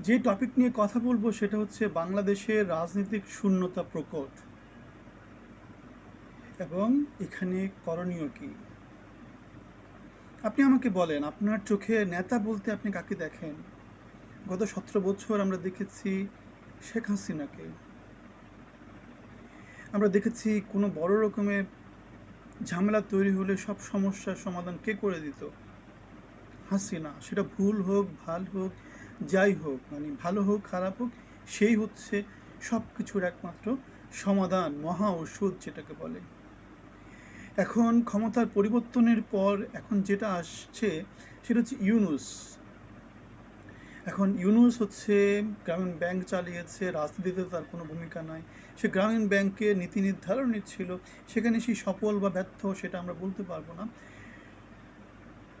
যে টপিক নিয়ে কথা বলব সেটা হচ্ছে বাংলাদেশের রাজনৈতিক শূন্যতা প্রকট। এবং এখানে করণীয় কি? আপনি আমাকে বলেন, আপনার চোখে নেতা বলতে আপনি কাকে দেখেন? গত সতেরো বছর আমরা দেখেছি শেখ হাসিনাকে। আমরা দেখেছি কোনো বড় রকমের ঝামেলা তৈরি হলে সব সমস্যার সমাধান কে করে দিত? হাসিনা। সেটা ভুল হোক, ভালো হোক যাই হোক মানে ভালো হোক, খারাপ হোক, সেই হচ্ছে সব কিছুর একমাত্র সমাধান, মহা ওষুধ যেটাকে বলে। এখন ক্ষমতার পরিবর্তনের পর এখন যেটা আসছে সেটা হচ্ছে ইউনুস। এখন ইউনুস হচ্ছে গ্রামীণ ব্যাংক চালিয়েছে, রাজনীতিতে তার কোনো ভূমিকা নাই। সে গ্রামীণ ব্যাংকে নীতি নির্ধারণের ছিল, সেখানে সে সফল বা ব্যর্থ সেটা আমরা বলতে পারব না।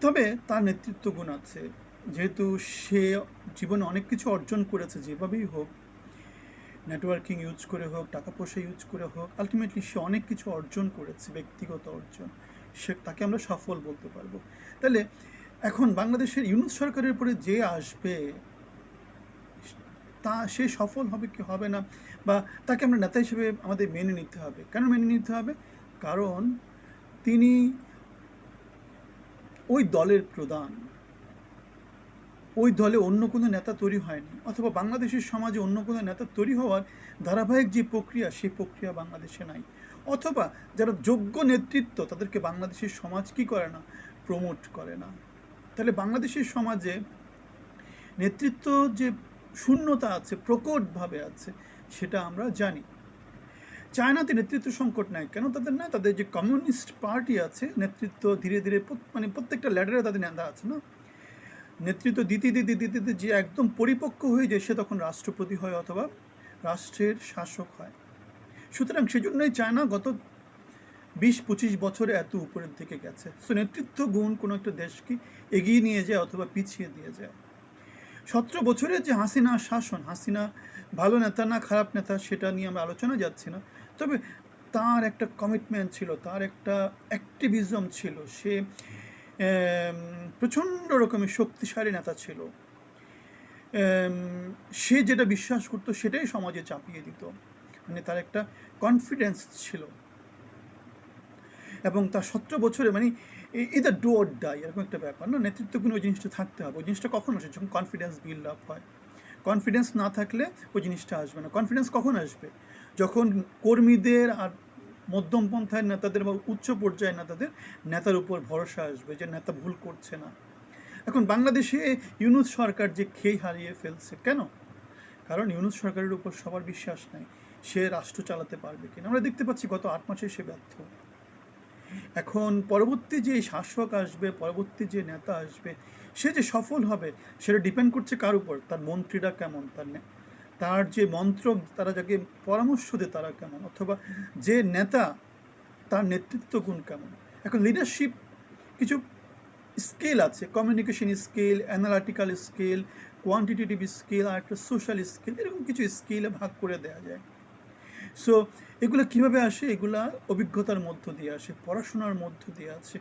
তবে তার নেতৃত্ব গুণ আছে। যেহেতু সে জীবনে অনেক কিছু অর্জন করেছে, যেভাবেই হোক নেটওয়ার্কিং ইউজ করে হোক, টাকা পয়সা ইউজ করে হোক আলটিমেটলি সে অনেক কিছু অর্জন করেছে, ব্যক্তিগত অর্জন। সে, তাকে আমরা সফল বলতে পারব। তাহলে, এখন বাংলাদেশের ইউনুস সরকারের উপরে যে আসবে, তা সে সফল হবে কি হবে না, বা তাকে আমরা নেতা হিসেবে আমাদের মেনে নিতে হবে। কেন মেনে নিতে হবে? কারণ তিনি ওই দলের প্রধান। ওই দলে অন্য কোনো নেতা তৈরি হয়নি, অথবা বাংলাদেশের সমাজে অন্য কোনো নেতা তৈরি হওয়ার ধারাবাহিক যে প্রক্রিয়া, সেই প্রক্রিয়া বাংলাদেশে নাই। অথবা যারা যোগ্য নেতৃত্ব, তাদেরকে বাংলাদেশের সমাজ কি করে না? প্রমোট করে না। তাহলে বাংলাদেশের সমাজে নেতৃত্ব যে শূন্যতা আছে, প্রকটভাবে আছে, সেটা আমরা জানি। চায়নাতে নেতৃত্ব সংকট নাই। কেন তাদের না? তাদের যে কমিউনিস্ট পার্টি আছে, নেতৃত্ব ধীরে ধীরে মানে প্রত্যেকটা ল্যাডারে তাদের নেতা আছে না? নেতৃত্ব দিতে দিতে দিতে দিতে যে একদম পরিপক্ক হয়ে যায়, সে তখন রাষ্ট্রপতি হয় অথবা রাষ্ট্রের শাসক হয়। সুতরাং সেজন্যই চায়না গত বিশ পঁচিশ বছরে এত উপরের দিকে গেছে। সো নেতৃত্ব গুণ কোনো একটা দেশকে এগিয়ে নিয়ে যায় অথবা পিছিয়ে দিয়ে যায়। সতেরো বছরের যে হাসিনা শাসন, হাসিনা ভালো নেতা না খারাপ নেতা, সেটা নিয়ে আমরা আলোচনা যাচ্ছি না। তবে তার একটা কমিটমেন্ট ছিল, তার একটা অ্যাক্টিভিজম ছিল। সে প্রচণ্ড রকমের শক্তিশালী নেতা ছিল। সে যেটা বিশ্বাস করতো সেটাই সমাজে চাপিয়ে দিত। মানে তার একটা কনফিডেন্স ছিল। এবং তার সতেরো বছরে মানে ইদার ডু অর ডাই এরকম একটা ব্যাপার না? নেতৃত্ব কোনো ওই জিনিসটা থাকতে হবে। ওই জিনিসটা কখন আসে? যখন কনফিডেন্স বিল্ড আপ হয়। কনফিডেন্স না থাকলে ওই জিনিসটা আসবে না। কনফিডেন্স কখন আসবে? যখন কর্মীদের আর মধ্যমপন্থায় নেতাদের বা উচ্চ পর্যায়ের নেতাদের নেতার উপর ভরসা আসবে যে নেতা ভুল করছে না। এখন বাংলাদেশে ইউনুস সরকার যে খেই হারিয়ে ফেলছে, কেন? কারণ ইউনুস সরকারের উপর সবার বিশ্বাস নাই, সে রাষ্ট্র চালাতে পারবে কিনা। আমরা দেখতে পাচ্ছি গত আট মাসে সে ব্যর্থ। এখন পরবর্তী যে শাসক আসবে, পরবর্তী যে নেতা আসবে, সে যে সফল হবে, সেটা ডিপেন্ড করছে কার উপর? তার মন্ত্রীরা কেমন? তার তার যে মন্ত্র তারা যাকে পরামর্শ দেয় তারা কেমন? অথবা যে নেতা, তার নেতৃত্ব গুণ কেমন? এখন লিডারশিপ কিছু স্কেল আছে। Communication scale analytical scale quantitative scale আর একটা সোশ্যাল স্কেল এরকম কিছু স্কেলে ভাগ করে দেওয়া যায়। সো এগুলো কীভাবে আসে? এগুলা অভিজ্ঞতার মধ্য দিয়ে আসে, পড়াশোনার মধ্য দিয়ে আসে।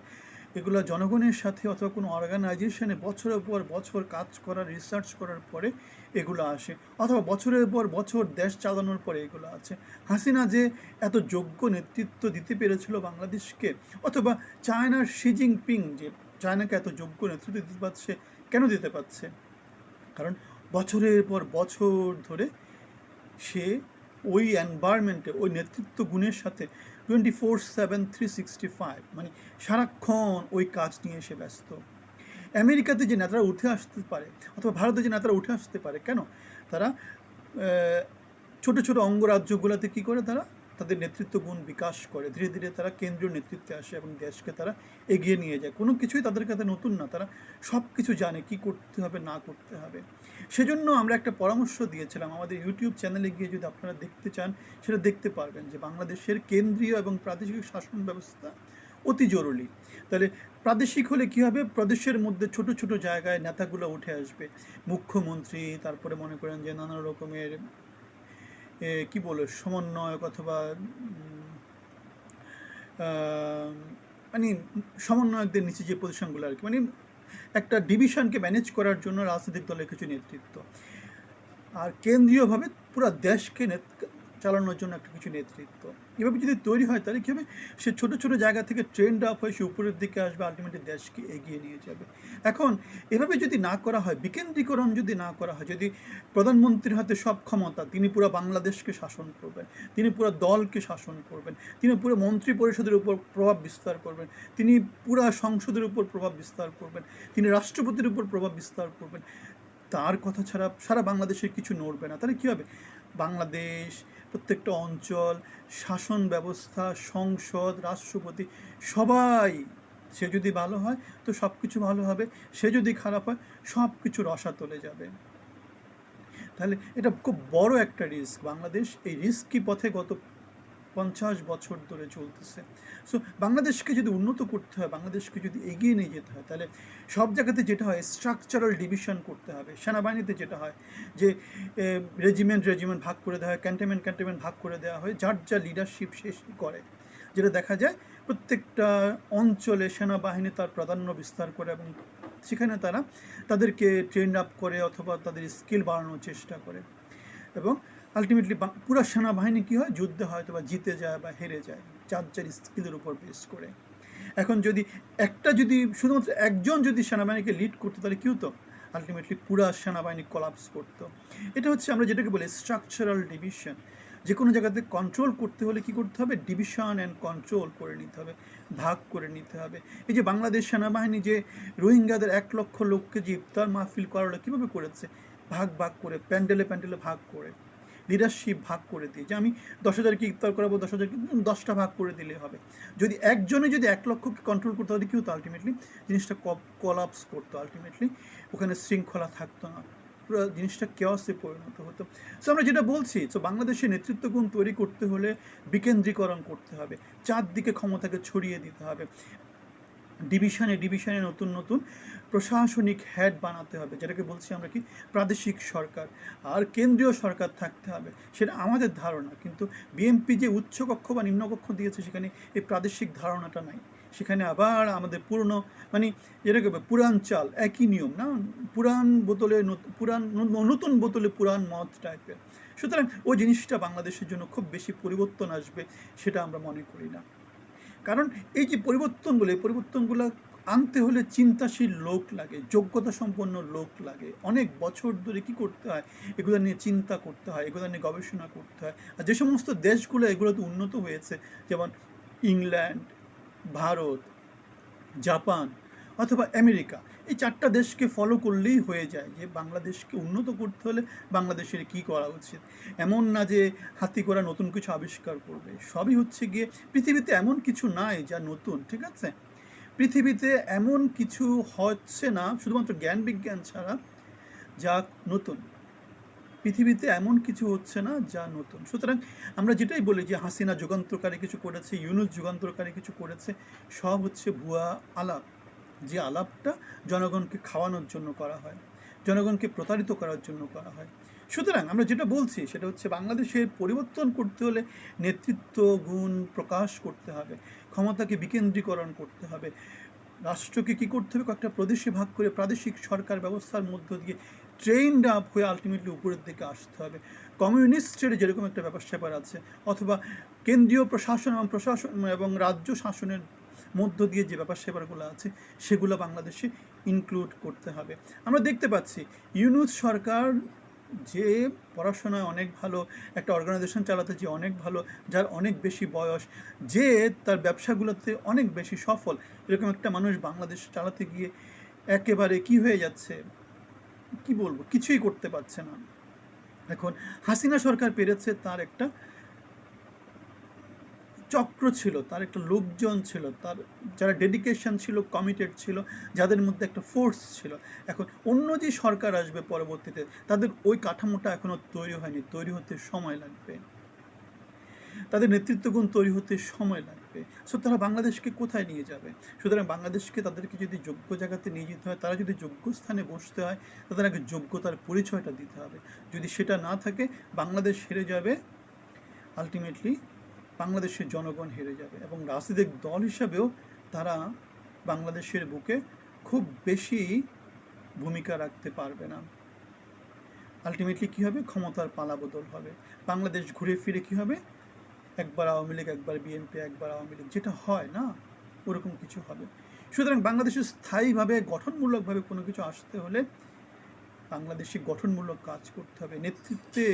এগুলো জনগণের সাথে অথবা কোনো অর্গানাইজেশনে বছরের পর বছর কাজ করার রিসার্চ করার পরে এগুলো আসে। অথবা বছরের পর বছর দেশ চালানোর পরে এগুলো আছে। হাসিনা যে এত যোগ্য নেতৃত্ব দিতে পেরেছিল বাংলাদেশকে, অথবা চায়নার শি জিনপিং যে চায়নাকে এত যোগ্য নেতৃত্ব দিতে পারছে, কেন দিতে পারছে? কারণ বছরের পর বছর ধরে সে ওই এনভায়রনমেন্টে ওই নেতৃত্ব গুণের সাথে twenty four seven three sixty five. মানে সারাক্ষণ ওই কাজ নিয়ে এসে ব্যস্ত। আমেরিকাতে যে নেতারা উঠে আসতে পারে, অথবা ভারতে যে নেতারা উঠে আসতে পারে, কেন? তারা ছোট ছোট অঙ্গরাজ্যগুলোতে কী করে তারা? তাদের নেতৃত্ব গুণ বিকাশ করে। ধীরে ধীরে তারা কেন্দ্রীয় নেতৃত্বে আসে এবং দেশকে তারা এগিয়ে নিয়ে যায়। কোনো কিছুই তাদের কাছে নতুন না। তারা সব কিছু জানে কি করতে হবে, না করতে হবে। সেজন্য আমরা একটা পরামর্শ দিয়েছিলাম। আমাদের ইউটিউব চ্যানেলে গিয়ে যদি আপনারা দেখতে চান, সেটা দেখতে পারবেন যে বাংলাদেশের কেন্দ্রীয় এবং প্রাদেশিক শাসন ব্যবস্থা অতি জরুরি। তাহলে প্রাদেশিক হলে কী হবে? প্রদেশের মধ্যে ছোট ছোট জায়গায় নেতাগুলো উঠে আসবে। মুখ্যমন্ত্রী, তারপরে মনে করেন যে নানা রকমের কি বলে সমন্বয়ক অথবা মানে সমন্বয়কদের নিচে যে পজিশনগুলো আর কি মানে একটা ডিভিশনকে ম্যানেজ করার জন্য রাজনৈতিক দলের কিছু নেতৃত্ব। আর কেন্দ্রীয়ভাবে পুরো দেশকে চালানোর জন্য একটা কিছু নেতৃত্ব। এভাবে যদি তৈরি হয়, তাহলে কী হবে? সে ছোটো ছোটো জায়গা থেকে ট্রেন্ড আপ হয়ে সে উপরের দিকে আসবে আলটিমেটলি দেশকে এগিয়ে নিয়ে যাবে। এখন, এভাবে যদি না করা হয়, বিকেন্দ্রীকরণ যদি না করা হয়, যদি প্রধানমন্ত্রীর হাতে সব ক্ষমতা, তিনি পুরো বাংলাদেশকে শাসন করবেন, তিনি পুরো দলকে শাসন করবেন, তিনি পুরো মন্ত্রী পরিষদের উপর প্রভাব বিস্তার করবেন, তিনি পুরো সংসদের উপর প্রভাব বিস্তার করবেন, তিনি রাষ্ট্রপতির উপর প্রভাব বিস্তার করবেন, তার কথা ছাড়া সারা বাংলাদেশের কিছু নড়বে না। তাহলে কী হবে? বাংলাদেশ, প্রত্যেকটা অঞ্চল, শাসন ব্যবস্থা, সংসদ, রাষ্ট্রপতি, সবাই, সে যদি ভালো হয় তো সব কিছু ভালো হবে, সে যদি খারাপ হয় সব কিছু রসা তলে যাবে। তাহলে এটা খুব বড় একটা রিস্ক বাংলাদেশ এই রিস্কি পথে গত পঞ্চাশ বছর ধরে চলতেছে। সো বাংলাদেশকে যদি উন্নত করতে হয়, বাংলাদেশকে যদি এগিয়ে নিয়ে যেতে হয়, তাহলে সব জায়গাতে যেটা হয় স্ট্রাকচারাল ডিভিশন করতে হবে। সেনাবাহিনীতে যেটা হয়, যে রেজিমেন্ট রেজিমেন্ট ভাগ করে দেওয়া হয় ক্যান্টনমেন্ট ক্যান্টনমেন্ট ভাগ করে দেওয়া হয়, যার যা লিডারশিপ সে করে। যেটা দেখা যায়, প্রত্যেকটা অঞ্চলে সেনাবাহিনী তার প্রাধান্য বিস্তার করে এবং সেখানে তারা তাদেরকে ট্রেন আপ করে অথবা তাদের স্কিল বাড়ানোর চেষ্টা করে। এবং আলটিমেটলি পুরো সেনাবাহিনী কী হয়? যুদ্ধে হয়তো বা জিতে যায় বা হেরে যায়। যার যার স্কিলের উপর বেস করে। এখন যদি একটা যদি শুধুমাত্র একজন যদি সেনাবাহিনীকে লিড করতো, তাহলে কী হতো? আলটিমেটলি পুরা সেনাবাহিনী কলাপস করতো। এটা হচ্ছে আমরা যেটাকে বলি স্ট্রাকচারাল ডিভিশন যে কোনো জায়গাতে কন্ট্রোল করতে হলে কি করতে হবে? ডিভিশন অ্যান্ড কন্ট্রোল করে নিতে হবে, ভাগ করে নিতে হবে। এই যে বাংলাদেশ সেনাবাহিনী যে রোহিঙ্গাদের এক লক্ষ লোককে যে ইফতার মাহফিল করালো, কীভাবে করেছে? ভাগ ভাগ করে, প্যান্ডেলে প্যান্ডেলে ভাগ করে। লিডারশিপ ভাগ করে দিয়ে যে আমি দশ হাজারকে ইফতার করাবো, দশ হাজারকে দশটা ভাগ করে দিলে হবে। যদি একজনে যদি এক লক্ষকে কন্ট্রোল করতে হলে কী হতো আলটিমেটলি জিনিসটা কলাপস করতো আলটিমেটলি ওখানে শৃঙ্খলা থাকতো না। পুরো জিনিসটা কেওয়াসে পরিণত হতো। সো আমরা যেটা বলছি তো বাংলাদেশের নেতৃত্ব গুণ তৈরি করতে হলে বিকেন্দ্রীকরণ করতে হবে। চারদিকে ক্ষমতাকে ছড়িয়ে দিতে হবে। ডিভিশনে ডিভিশনে নতুন নতুন প্রশাসনিক হেড বানাতে হবে, যেটাকে বলছি আমরা কি? প্রাদেশিক সরকার। আর কেন্দ্রীয় সরকার থাকতে হবে, সেটা আমাদের ধারণা, কিন্তু বিএনপি যে উচ্চকক্ষ বা নিম্নকক্ষ দিয়েছে সেখানে এই প্রাদেশিক ধারণাটা নাই। সেখানে আবার আমাদের পুরনো মানে যেটাকে পুরান চাল, একই নিয়ম, না? পুরান বোতলে পুরান নতুন বোতলে পুরান মদ টাইপের। সুতরাং ওই জিনিসটা বাংলাদেশের জন্য খুব বেশি পরিবর্তন আসবে, সেটা আমরা মনে করি না। কারণ এই যে পরিবর্তনগুলো, এই পরিবর্তনগুলো আনতে হলে চিন্তাশীল লোক লাগে যোগ্যতা সম্পন্ন লোক লাগে। অনেক বছর ধরে কি করতে হয়? এগুলো নিয়ে চিন্তা করতে হয়, এগুলো নিয়ে গবেষণা করতে হয়। আর যে সমস্ত দেশগুলো এগুলোতে উন্নত হয়েছে, যেমন ইংল্যান্ড, ভারত, জাপান অথবা আমেরিকা এই চারটা দেশকে ফলো করলেই হয়ে যায় যে বাংলাদেশকে উন্নত করতে হলে বাংলাদেশের কি করা উচিত। এমন না যে হাতি করা নতুন কিছু আবিষ্কার করবে। সবই হচ্ছে গিয়ে পৃথিবীতে এমন কিছু নাই যা নতুন, ঠিক আছে? পৃথিবীতে এমন কিছু হচ্ছে না, শুধুমাত্র জ্ঞান বিজ্ঞান ছাড়া, যা নতুন। পৃথিবীতে এমন কিছু হচ্ছে না যা নতুন। সুতরাং আমরা যেটাই বলি যে হাসিনা যুগান্তরকারী কিছু করেছে, ইউনুস যুগান্তরকারী কিছু করেছে, সব হচ্ছে ভুয়া আলাপ। যে আলাপটা জনগণকে খাওয়ানোর জন্য করা হয়, জনগণকে প্রতারিত করার জন্য করা হয়। সুতরাং আমরা যেটা বলছি সেটা হচ্ছে বাংলাদেশের পরিবর্তন করতে হলে নেতৃত্ব, গুণ প্রকাশ করতে হবে, ক্ষমতাকে বিকেন্দ্রীকরণ করতে হবে। রাষ্ট্রকে কী করতে হবে? কয়েকটা প্রদেশে ভাগ করে প্রাদেশিক সরকার ব্যবস্থার মধ্য দিয়ে ট্রেন্ড আপ হয়ে আলটিমেটলি উপরের দিকে আসতে হবে। কমিউনিস্টের যেরকম একটা ব্যাপার স্যাপার আছে, অথবা কেন্দ্রীয় প্রশাসন এবং প্রশাসন এবং রাজ্য শাসনের মধ্য দিয়ে যে ব্যাপার স্যাপারগুলো আছে, সেগুলো বাংলাদেশে ইনক্লুড করতে হবে। আমরা দেখতে পাচ্ছি, ইউনুস সরকার যে পড়াশোনায় অনেক ভালো, একটা অর্গানাইজেশন চালাতে যে অনেক ভালো, যার অনেক বেশি বয়স, যে তার ব্যবসাগুলোতে অনেক বেশি সফল, এরকম একটা মানুষ বাংলাদেশ চালাতে গিয়ে একেবারে কি হয়ে যাচ্ছে? কি বলব? কিছুই করতে পারছে না। এখন হাসিনা সরকার পেরেছে তার একটা চক্র ছিল, তার একটা লোকজন ছিল, তার যারা ডেডিকেশন ছিল কমিটেড ছিল, যাদের মধ্যে একটা ফোর্স ছিল। এখন অন্য যে সরকার আসবে পরবর্তীতে, তাদের ওই কাঠামোটা এখনও তৈরি হয়নি, তৈরি হতে সময় লাগবে। তাদের নেতৃত্বগুণ তৈরি হতে সময় লাগবে। সো তারা বাংলাদেশকে কোথায় নিয়ে যাবে? সুতরাং বাংলাদেশকে তাদেরকে যদি যোগ্য জায়গাতে নিয়ে যেতে হয়, তারা যদি যোগ্য স্থানে বসতে হয়, তাদের আগে যোগ্যতার পরিচয়টা দিতে হবে। যদি সেটা না থাকে, বাংলাদেশ হেরে যাবে আলটিমেটলি বাংলাদেশের জনগণ হেরে যাবে এবং রাজনৈতিক দল হিসাবেও তারা বাংলাদেশের বুকে খুব বেশি ভূমিকা রাখতে পারবে না। আলটিমেটলি কী হবে? ক্ষমতার পালাবদল হবে। বাংলাদেশ ঘুরে ফিরে কী হবে? একবার আওয়ামী লীগ, একবার বিএনপি একবার আওয়ামী লীগ, যেটা হয় না, ওরকম কিছু হবে। সুতরাং বাংলাদেশে স্থায়ীভাবে, গঠনমূলকভাবে কোনো কিছু আসতে হলে বাংলাদেশে গঠনমূলক কাজ করতে হবে, নেতৃত্বে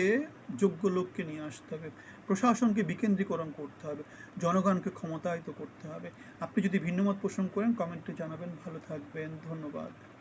যোগ্য লোককে নিয়ে আসতে হবে, প্রশাসনকে বিকেন্দ্রীকরণ করতে হবে, জনগণকে ক্ষমতায়িত করতে হবে। আপনি যদি ভিন্নমত পোষণ করেন, কমেন্টে জানাবেন। ভালো থাকবেন। ধন্যবাদ।